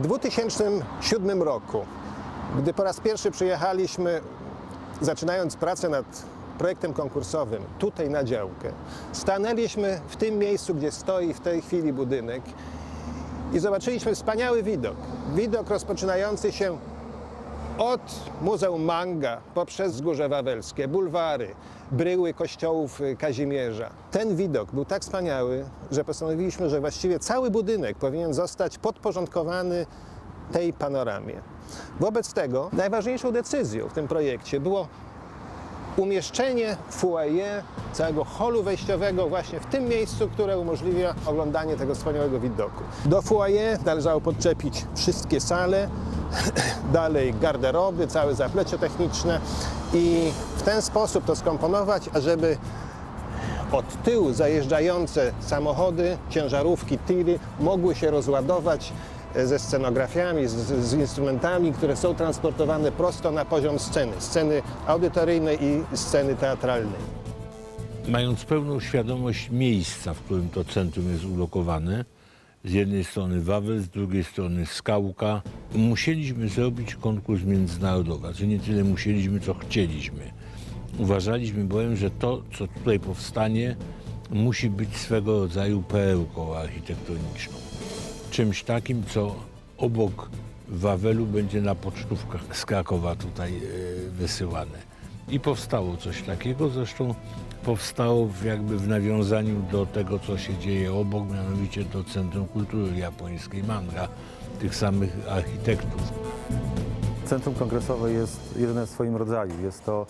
2007 roku, gdy po raz pierwszy przyjechaliśmy, zaczynając pracę nad projektem konkursowym tutaj na działkę, stanęliśmy w tym miejscu, gdzie stoi w tej chwili budynek i zobaczyliśmy wspaniały widok. Widok rozpoczynający się od Muzeum Manga poprzez Wzgórze Wawelskie, bulwary, bryły kościołów y, Kazimierza. Ten widok był tak wspaniały, że postanowiliśmy, że właściwie cały budynek powinien zostać podporządkowany tej panoramie. Wobec tego najważniejszą decyzją w tym projekcie było umieszczenie foyer, całego holu wejściowego właśnie w tym miejscu, które umożliwia oglądanie tego wspaniałego widoku. Do foyer należało podczepić wszystkie sale, dalej garderoby, całe zaplecze techniczne i w ten sposób to skomponować, ażeby od tyłu zajeżdżające samochody, ciężarówki, tiry mogły się rozładować ze scenografiami, z, z instrumentami, które są transportowane prosto na poziom sceny, sceny audytoryjnej i sceny teatralnej. Mając pełną świadomość miejsca, w którym to centrum jest ulokowane, z jednej strony Wawel, z drugiej strony Skałka, musieliśmy zrobić konkurs międzynarodowy. Znaczy nie tyle musieliśmy, co chcieliśmy. Uważaliśmy bowiem, że to, co tutaj powstanie, musi być swego rodzaju perełką architektoniczną. Czymś takim, co obok Wawelu będzie na pocztówkach z Krakowa tutaj e, wysyłane. I powstało coś takiego, zresztą powstało jakby w nawiązaniu do tego, co się dzieje obok, mianowicie do Centrum Kultury Japońskiej Manga, tych samych architektów. Centrum Kongresowe jest jedyne w swoim rodzaju. Jest to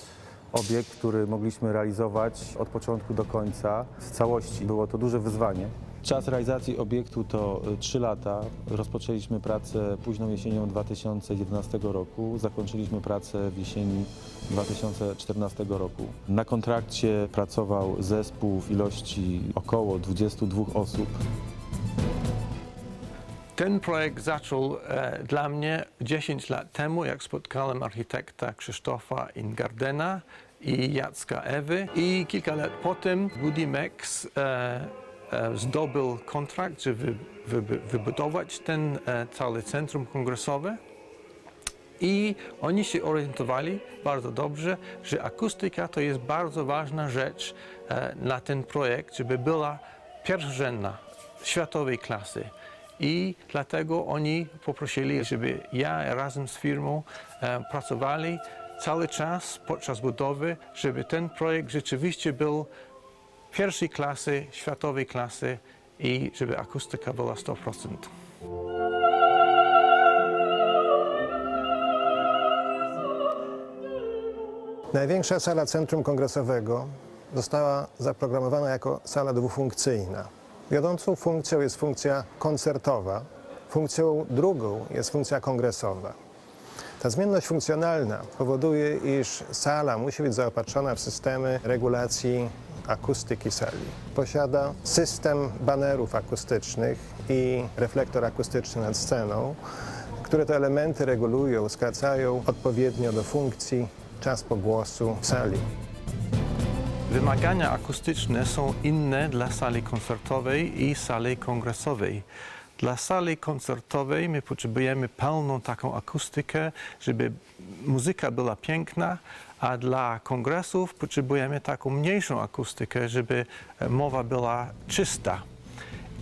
obiekt, który mogliśmy realizować od początku do końca w całości. Było to duże wyzwanie. Czas realizacji obiektu to 3 lata. Rozpoczęliśmy pracę późną jesienią 2011 roku. Zakończyliśmy pracę w jesieni 2014 roku. Na kontrakcie pracował zespół w ilości około 22 osób. Ten projekt zaczął e, dla mnie 10 lat temu, jak spotkałem architekta Krzysztofa Ingardena i Jacka Ewy. I kilka lat potem Budimex e, e, zdobył kontrakt, żeby wy, wybudować ten e, cały centrum kongresowe. I oni się orientowali bardzo dobrze, że akustyka to jest bardzo ważna rzecz e, na ten projekt, żeby była pierwszorzędna, światowej klasy. I dlatego oni poprosili, żeby ja razem z firmą e, pracowali cały czas podczas budowy, żeby ten projekt rzeczywiście był pierwszej klasy, światowej klasy i żeby akustyka była 100%. Największa sala Centrum Kongresowego została zaprogramowana jako sala dwufunkcyjna. Wiodącą funkcją jest funkcja koncertowa, funkcją drugą jest funkcja kongresowa. Ta zmienność funkcjonalna powoduje, iż sala musi być zaopatrzona w systemy regulacji akustyki sali. Posiada system banerów akustycznych i reflektor akustyczny nad sceną, które te elementy regulują, skracają odpowiednio do funkcji czas pogłosu w sali. Wymagania akustyczne są inne dla sali koncertowej i sali kongresowej. Dla sali koncertowej my potrzebujemy pełną taką akustykę, żeby muzyka była piękna, a dla kongresów potrzebujemy taką mniejszą akustykę, żeby e, mowa była czysta.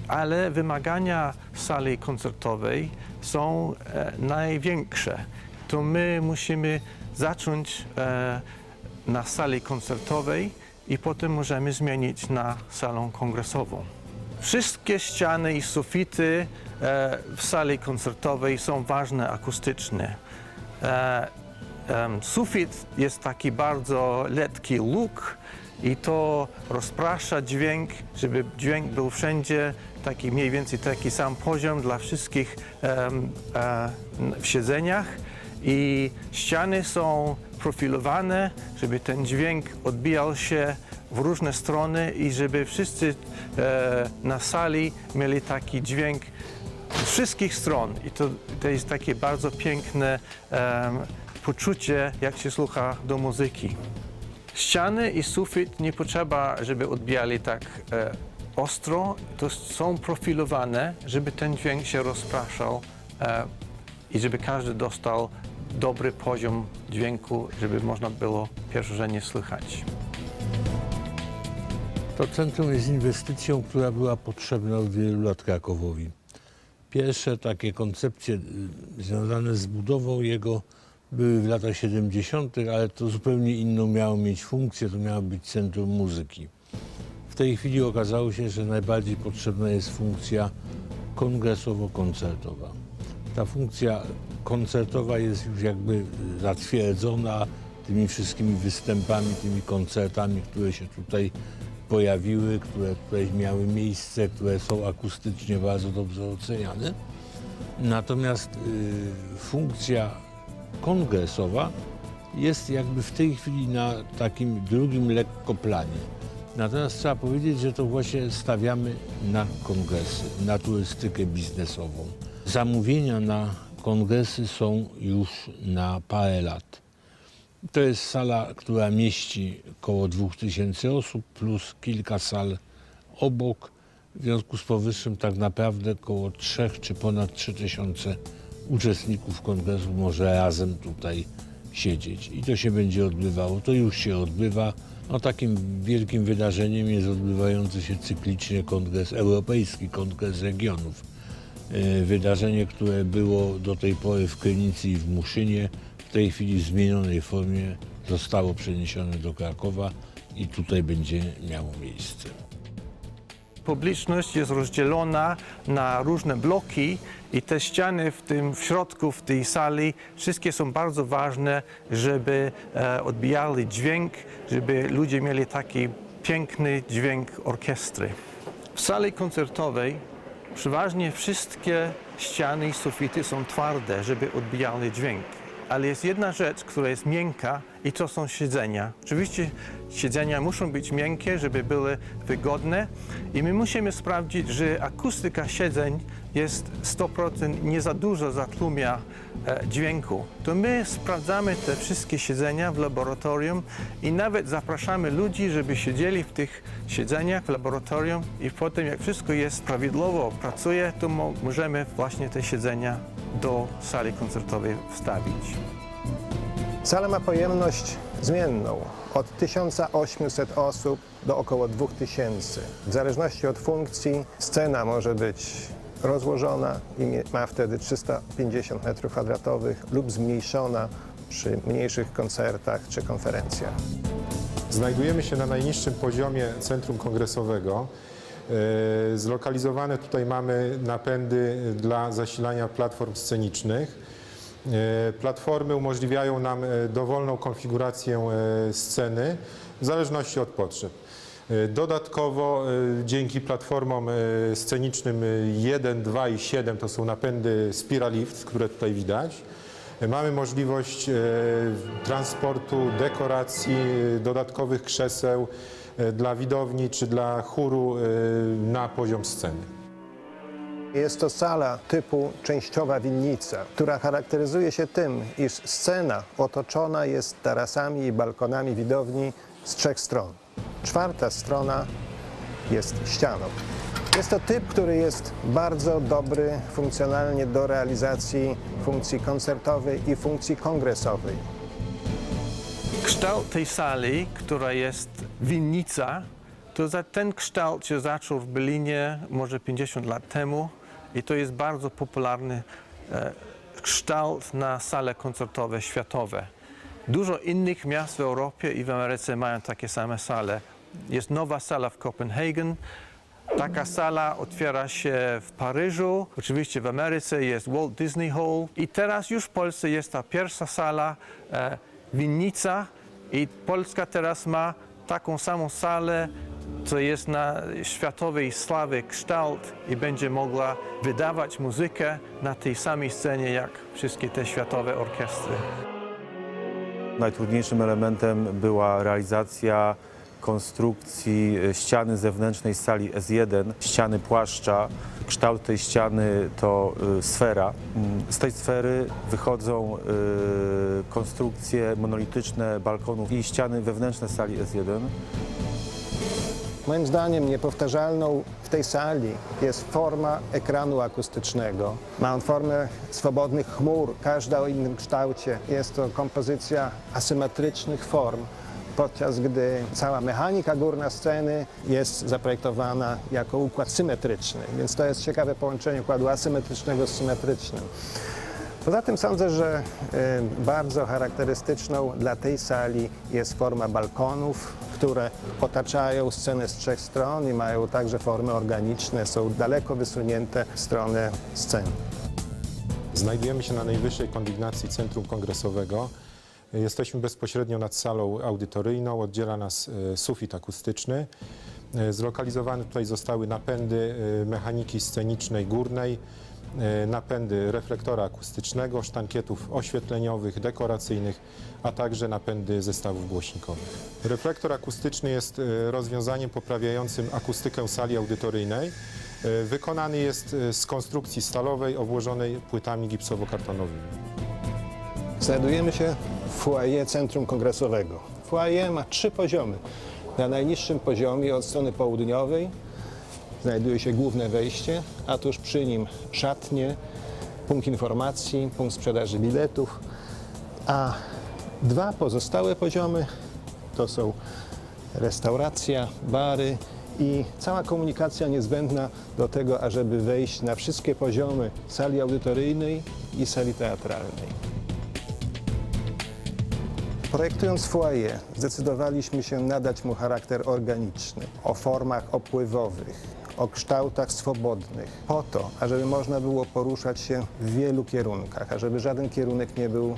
Ale wymagania sali koncertowej są e, największe. To my musimy zacząć e, na sali koncertowej i potem możemy zmienić na salę kongresową. Wszystkie ściany i sufity e, w sali koncertowej są ważne akustycznie. E, sufit jest taki bardzo letki luk i to rozprasza dźwięk, żeby dźwięk był wszędzie taki mniej więcej taki sam poziom dla wszystkich e, w siedzeniach. I ściany są profilowane, żeby ten dźwięk odbijał się w różne strony i żeby wszyscy e, na sali mieli taki dźwięk wszystkich stron. I to, to jest takie bardzo piękne em, poczucie, jak się słucha do muzyki. Ściany i sufit nie potrzeba, żeby odbijali tak e, ostro. To są profilowane, żeby ten dźwięk się rozpraszał e, i żeby każdy dostał dobry poziom dźwięku, żeby można było pierwszorzędnie słychać. To centrum jest inwestycją, która była potrzebna od wielu lat Krakowowi. Pierwsze takie koncepcje y, związane z budową jego były w latach 70., ale to zupełnie inną miało mieć funkcję, to miało być centrum muzyki. W tej chwili okazało się, że najbardziej potrzebna jest funkcja kongresowo-koncertowa. Ta funkcja koncertowa jest już jakby zatwierdzona tymi wszystkimi występami, tymi koncertami, które się tutaj pojawiły, które tutaj miały miejsce, które są akustycznie bardzo dobrze oceniane. Natomiast y, funkcja kongresowa jest jakby w tej chwili na takim drugim lekko planie. Natomiast trzeba powiedzieć, że to właśnie stawiamy na kongresy, na turystykę biznesową. Zamówienia na kongresy są już na parę lat. To jest sala, która mieści około 2000 osób plus kilka sal obok. W związku z powyższym tak naprawdę około 3 czy ponad 3000 uczestników kongresu może razem tutaj siedzieć. I to się będzie odbywało. To już się odbywa. No, takim wielkim wydarzeniem jest odbywający się cyklicznie kongres, Europejski Kongres Regionów. E, Wydarzenie, które było do tej pory w Krynicy i w Muszynie, w tej chwili zmienionej formie zostało przeniesione do Krakowa i tutaj będzie miało miejsce. Publiczność jest rozdzielona na różne bloki i te ściany w tym w środku, w tej sali, wszystkie są bardzo ważne, żeby e, dźwięk, żeby ludzie mieli taki piękny dźwięk orkiestry. W sali koncertowej przeważnie wszystkie ściany i sufity są twarde, żeby odbijały dźwięk. Ale jest jedna rzecz, która jest miękka i to są siedzenia. Oczywiście siedzenia muszą być miękkie, żeby były wygodne i my musimy sprawdzić, że akustyka siedzeń jest 100% nie za dużo zatlumia e, dźwięku. To my sprawdzamy te wszystkie siedzenia w laboratorium i nawet zapraszamy ludzi, żeby siedzieli w tych siedzeniach w laboratorium i potem jak wszystko jest prawidłowo, pracuje, to mo- możemy właśnie te siedzenia do sali koncertowej wstawić. Sala ma pojemność zmienną od 1800 osób do około 2000. W zależności od funkcji scena może być rozłożona i ma wtedy 350 m2 lub zmniejszona przy mniejszych koncertach czy konferencjach. Znajdujemy się na najniższym poziomie centrum kongresowego. E, Zlokalizowane tutaj mamy napędy dla zasilania platform scenicznych. E, Platformy umożliwiają nam e, dowolną konfigurację sceny w zależności od potrzeb. Dodatkowo dzięki platformom scenicznym e, 1, 2 i 7 to są napędy Spiralift, które tutaj widać. Mamy możliwość transportu, dekoracji, dodatkowych krzeseł dla widowni czy dla chóru e, na poziom sceny. Jest to sala typu częściowa winnica, która charakteryzuje się tym, iż scena otoczona jest tarasami i balkonami widowni z trzech stron. Czwarta strona jest ścianą. Jest to typ, który jest bardzo dobry funkcjonalnie do realizacji funkcji koncertowej i funkcji kongresowej. Kształt tej sali, która jest winnica, to za ten kształt się zaczął w Berlinie może 50 lat temu i to jest bardzo popularny e, kształt na sale koncertowe światowe. Dużo innych miast w Europie i w Ameryce mają takie same sale. Jest nowa sala w Kopenhagen. Taka sala otwiera się w Paryżu, oczywiście w Ameryce jest Walt Disney Hall i teraz już w Polsce jest ta pierwsza sala e, winnica i Polska teraz ma taką samą salę, co jest na światowej sławy kształt i będzie mogła wydawać muzykę na tej samej scenie jak wszystkie te światowe orkiestry. Najtrudniejszym elementem była realizacja konstrukcji e, ściany zewnętrznej sali S1, ściany płaszcza. Kształt tej ściany to e, sfera. Mm, Z tej sfery wychodzą e, konstrukcje monolityczne balkonów i ściany wewnętrzne sali S1. Moim zdaniem niepowtarzalną w tej sali jest forma ekranu akustycznego. Ma on formę swobodnych chmur, każda o innym kształcie. Jest to kompozycja asymetrycznych form, podczas gdy cała mechanika górna sceny jest zaprojektowana jako układ symetryczny. Więc to jest ciekawe połączenie układu asymetrycznego z symetrycznym. Poza tym sądzę, że y, bardzo charakterystyczną dla tej sali jest forma balkonów, które otaczają scenę z trzech stron i mają także formy organiczne, są daleko wysunięte w stronę sceny. Znajdujemy się na najwyższej kondygnacji Centrum Kongresowego. Jesteśmy bezpośrednio nad salą audytoryjną, oddziela nas e, sufit akustyczny. E, Zlokalizowane tutaj zostały napędy e, mechaniki scenicznej górnej, napędy reflektora akustycznego, sztankietów oświetleniowych, dekoracyjnych, a także napędy zestawów głośnikowych. Reflektor akustyczny jest rozwiązaniem poprawiającym akustykę sali audytoryjnej. Wykonany jest z konstrukcji stalowej obłożonej płytami gipsowo-kartonowymi. Znajdujemy się foyer Centrum Kongresowego. Foyer ma trzy poziomy. Na najniższym poziomie od strony południowej znajduje się główne wejście, a tuż przy nim szatnie, punkt informacji, punkt sprzedaży biletów, a dwa pozostałe poziomy to są restauracja, bary i cała komunikacja niezbędna do tego, ażeby wejść na wszystkie poziomy sali audytoryjnej i sali teatralnej. Projektując foyer, zdecydowaliśmy się nadać mu charakter organiczny, o formach opływowych, o kształtach swobodnych, po to, ażeby można było poruszać się w wielu kierunkach, ażeby żaden kierunek nie był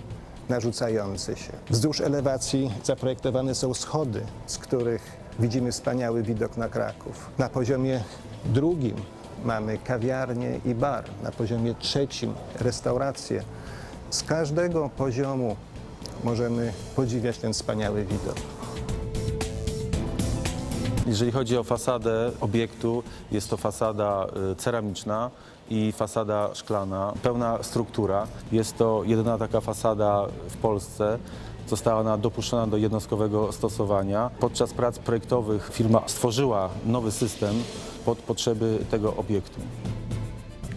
narzucający się. Wzdłuż elewacji zaprojektowane są schody, z których widzimy wspaniały widok na Kraków. Na poziomie drugim mamy kawiarnię i bar, na poziomie trzecim restaurację. Z każdego poziomu możemy podziwiać ten wspaniały widok. Jeżeli chodzi o fasadę obiektu, jest to fasada y, ceramiczna i fasada szklana, pełna struktura. Jest to jedyna taka fasada w Polsce. Została ona dopuszczona do jednostkowego stosowania. Podczas prac projektowych firma stworzyła nowy system pod potrzeby tego obiektu.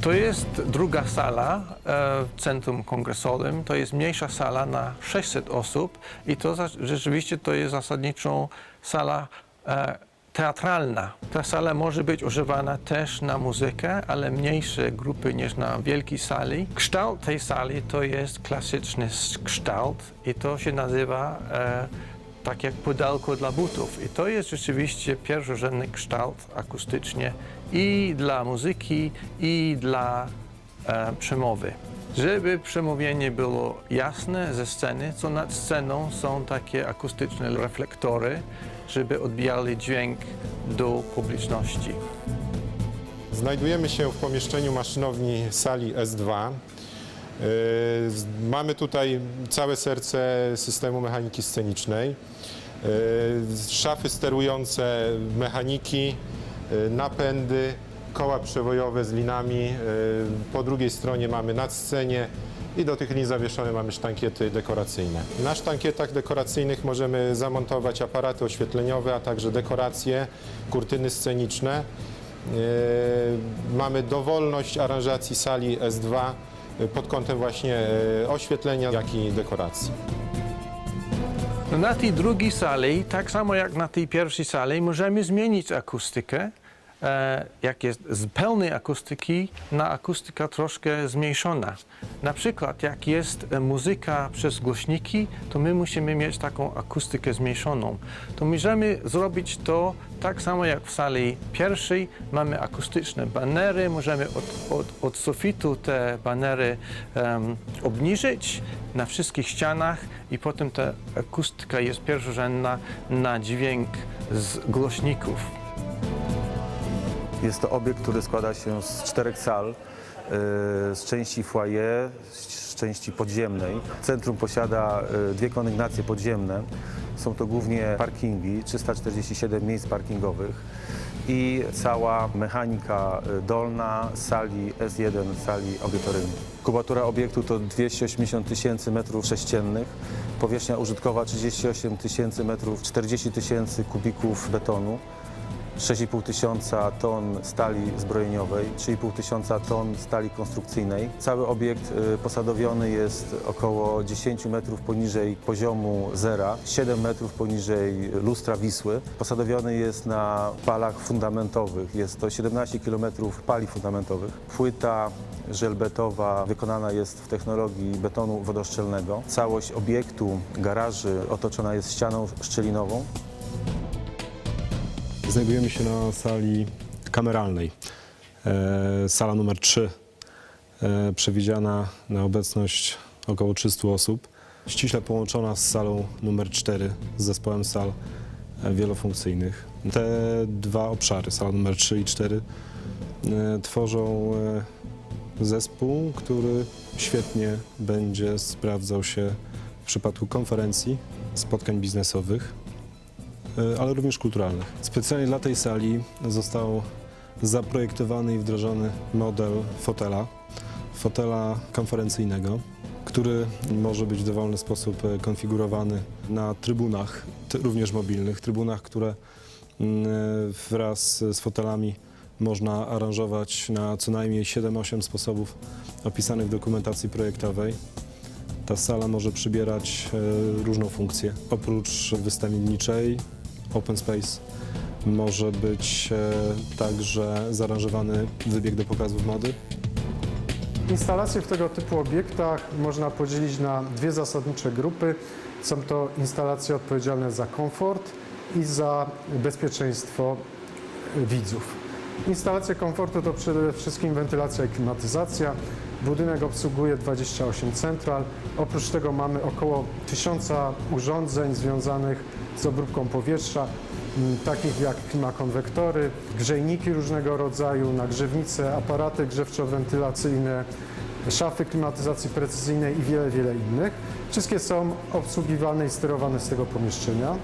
To jest druga sala e, w centrum kongresowym. To jest mniejsza sala na 600 osób i to rzeczywiście to jest zasadniczo sala e, teatralna. Ta sala może być używana też na muzykę, ale mniejsze grupy niż na wielkiej sali. Kształt tej sali to jest klasyczny kształt i to się nazywa e, tak jak pudełko dla butów. I to jest rzeczywiście pierwszorzędny kształt akustycznie i dla muzyki, i dla e, przemowy. Żeby przemówienie było jasne ze sceny, co nad sceną są takie akustyczne reflektory, żeby odbijali dźwięk do publiczności. Znajdujemy się w pomieszczeniu maszynowni sali S2. Yy, z- Mamy tutaj całe serce systemu mechaniki scenicznej. Yy, Szafy sterujące mechaniki, napędy, koła przewojowe z linami. Yy, Po drugiej stronie mamy nadscenie i do tych lin zawieszone mamy sztankiety dekoracyjne. Na sztankietach dekoracyjnych możemy zamontować aparaty oświetleniowe, a także dekoracje, kurtyny sceniczne. E, Mamy dowolność aranżacji sali S2 pod kątem właśnie oświetlenia, jak i dekoracji. Na tej drugiej sali, tak samo jak na tej pierwszej sali, możemy zmienić akustykę. E, jak jest z pełnej akustyki na akustykę troszkę zmniejszona. Na przykład jak jest muzyka przez głośniki, to my musimy mieć taką akustykę zmniejszoną. To możemy zrobić to tak samo jak w sali pierwszej. Mamy akustyczne banery, możemy od, od, od sufitu te banery em, obniżyć na wszystkich ścianach i potem ta akustyka jest pierwszorzędna na dźwięk z głośników. Jest to obiekt, który składa się z czterech sal, y, z części foyer, z części podziemnej. Centrum posiada y, dwie kondygnacje podziemne. Są to głównie parkingi, 347 miejsc parkingowych i cała mechanika y, dolna sali S1, sali audytoryjnej. Kubatura obiektu to 280 tysięcy metrów sześciennych, powierzchnia użytkowa 38 tysięcy metrów, 40 tysięcy kubików betonu. 6,5 tysiąca ton stali zbrojeniowej, 3,5 tysiąca ton stali konstrukcyjnej. Cały obiekt y, posadowiony jest około 10 metrów poniżej poziomu zera, 7 metrów poniżej lustra Wisły. Posadowiony jest na palach fundamentowych. Jest to 17 km pali fundamentowych. Płyta żelbetowa wykonana jest w technologii betonu wodoszczelnego. Całość obiektu, garaży otoczona jest ścianą szczelinową. Znajdujemy się na sali kameralnej. E, Sala numer 3, e, przewidziana na obecność około 300 osób, ściśle połączona z salą numer 4, z zespołem sal e, wielofunkcyjnych. Te dwa obszary, sala numer 3 i 4, e, tworzą zespół, który świetnie będzie sprawdzał się w przypadku konferencji, spotkań biznesowych, ale również kulturalnych. Specjalnie dla tej sali został zaprojektowany i wdrożony model fotela, fotela konferencyjnego, który może być w dowolny sposób e, konfigurowany na trybunach, również mobilnych, trybunach, które mm, wraz z fotelami można aranżować na co najmniej 7-8 sposobów opisanych w dokumentacji projektowej. Ta sala może przybierać e, różną funkcję. Oprócz wystawienniczej, open space, może być e, także zaaranżowany wybieg do pokazów mody. Instalacje w tego typu obiektach można podzielić na dwie zasadnicze grupy. Są to instalacje odpowiedzialne za komfort i za bezpieczeństwo widzów. Instalacje komfortu to przede wszystkim wentylacja i klimatyzacja. Budynek obsługuje 28 central. Oprócz tego mamy około 1000 urządzeń związanych z obróbką powietrza, takich jak klimakonwektory, grzejniki różnego rodzaju, nagrzewnice, aparaty grzewczo-wentylacyjne, szafy klimatyzacji precyzyjnej i wiele, wiele innych. Wszystkie są obsługiwane i sterowane z tego pomieszczenia.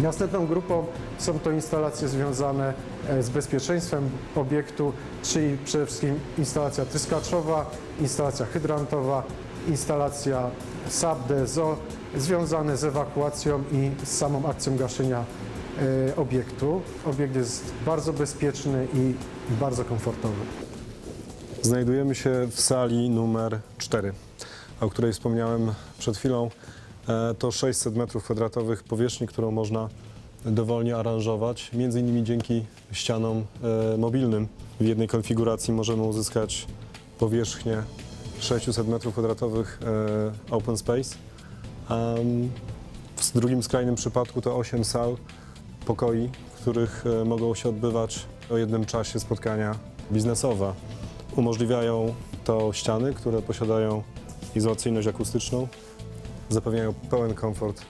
Następną grupą są to instalacje związane e, z bezpieczeństwem obiektu, czyli przede wszystkim instalacja tryskaczowa, instalacja hydrantowa, instalacja SAP, DSO, związane z ewakuacją i z samą akcją gaszenia e, obiektu. Obiekt jest bardzo bezpieczny i bardzo komfortowy. Znajdujemy się w sali numer 4, o której wspomniałem przed chwilą. E, To 600 m2 powierzchni, którą można dowolnie aranżować, między innymi dzięki ścianom e, mobilnym. W jednej konfiguracji możemy uzyskać powierzchnię 600 m2 e, open space. W drugim skrajnym przypadku to 8 sal, pokoi, w których mogą się odbywać o jednym czasie spotkania biznesowe. Umożliwiają to ściany, które posiadają izolacyjność akustyczną, zapewniają pełen komfort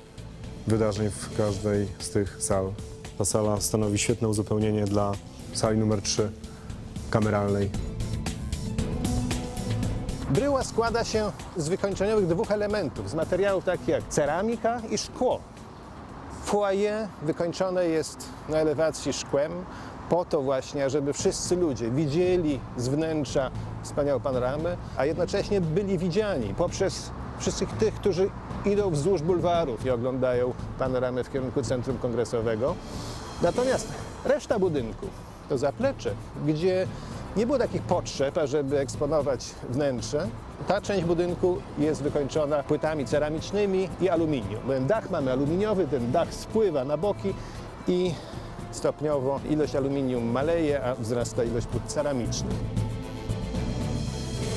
wydarzeń w każdej z tych sal. Ta sala stanowi świetne uzupełnienie dla sali numer 3 kameralnej. Bryła składa się z wykończeniowych dwóch elementów, z materiałów takich jak ceramika i szkło. Foyer wykończone jest na elewacji szkłem, po to właśnie, żeby wszyscy ludzie widzieli z wnętrza wspaniałą panoramę, a jednocześnie byli widziani poprzez wszystkich tych, którzy idą wzdłuż bulwarów i oglądają panoramę w kierunku centrum kongresowego. Natomiast reszta budynku to zaplecze, gdzie nie było takich potrzeb, ażeby eksponować wnętrze. Ta część budynku jest wykończona płytami ceramicznymi i aluminium. Ten dach mamy aluminiowy, ten dach spływa na boki i stopniowo ilość aluminium maleje, a wzrasta ilość płyt ceramicznych.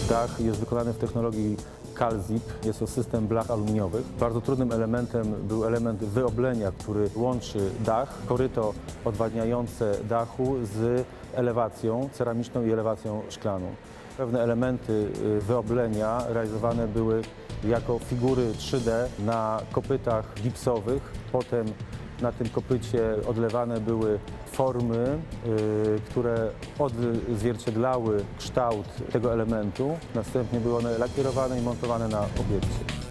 Dach jest wykonany w technologii CalZip. Jest to system blach aluminiowych. Bardzo trudnym elementem był element wyoblenia, który łączy dach, koryto odwadniające dachu z elewacją ceramiczną i elewacją szklaną. Pewne elementy y, wyoblenia realizowane były jako figury 3D na kopytach gipsowych. Potem na tym kopycie odlewane były formy, y, które odzwierciedlały kształt tego elementu. Następnie były one lakierowane i montowane na obiekcie.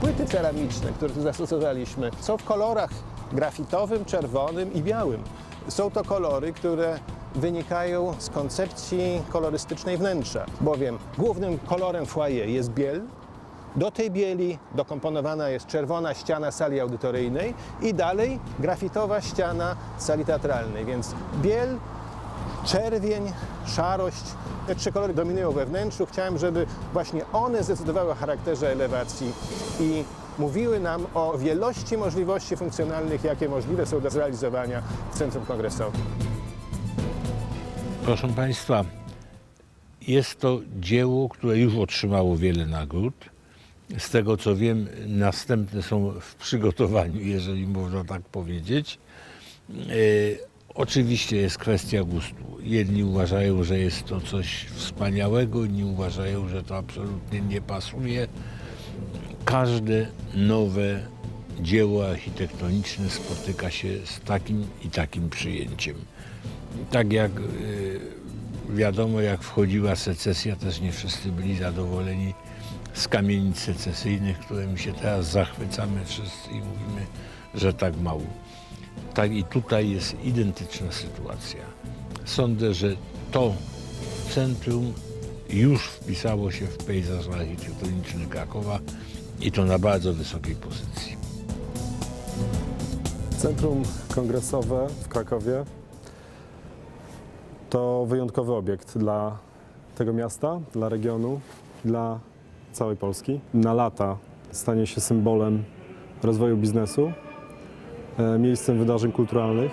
Płyty ceramiczne, które tu zastosowaliśmy, są w kolorach grafitowym, czerwonym i białym. Są to kolory, które wynikają z koncepcji kolorystycznej wnętrza, bowiem głównym kolorem foyer jest biel, Do tej bieli dokomponowana jest czerwona ściana sali audytoryjnej i dalej grafitowa ściana sali teatralnej. Więc biel, czerwień, szarość, te trzy kolory dominują we wnętrzu. Chciałem, żeby właśnie one zdecydowały o charakterze elewacji i mówiły nam o wielości możliwości funkcjonalnych, jakie możliwe są do zrealizowania w Centrum Kongresowym. Proszę Państwa, jest to dzieło, które już otrzymało wiele nagród. Z tego co wiem, następne są w przygotowaniu, jeżeli można tak powiedzieć. E, oczywiście jest kwestia gustu. Jedni uważają, że jest to coś wspaniałego, inni uważają, że to absolutnie nie pasuje. Każde nowe dzieło architektoniczne spotyka się z takim i takim przyjęciem. Tak jak y, wiadomo, jak wchodziła secesja, też nie wszyscy byli zadowoleni z kamienic secesyjnych, którymi się teraz zachwycamy wszyscy i mówimy, że tak mało. Tak i tutaj jest identyczna sytuacja. Sądzę, że to centrum już wpisało się w pejzaż architektoniczny Krakowa i to na bardzo wysokiej pozycji. Centrum Kongresowe w Krakowie to wyjątkowy obiekt dla tego miasta, dla regionu, dla całej Polski. Na lata stanie się symbolem rozwoju biznesu, e, miejscem wydarzeń kulturalnych.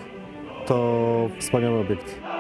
To wspaniały obiekt.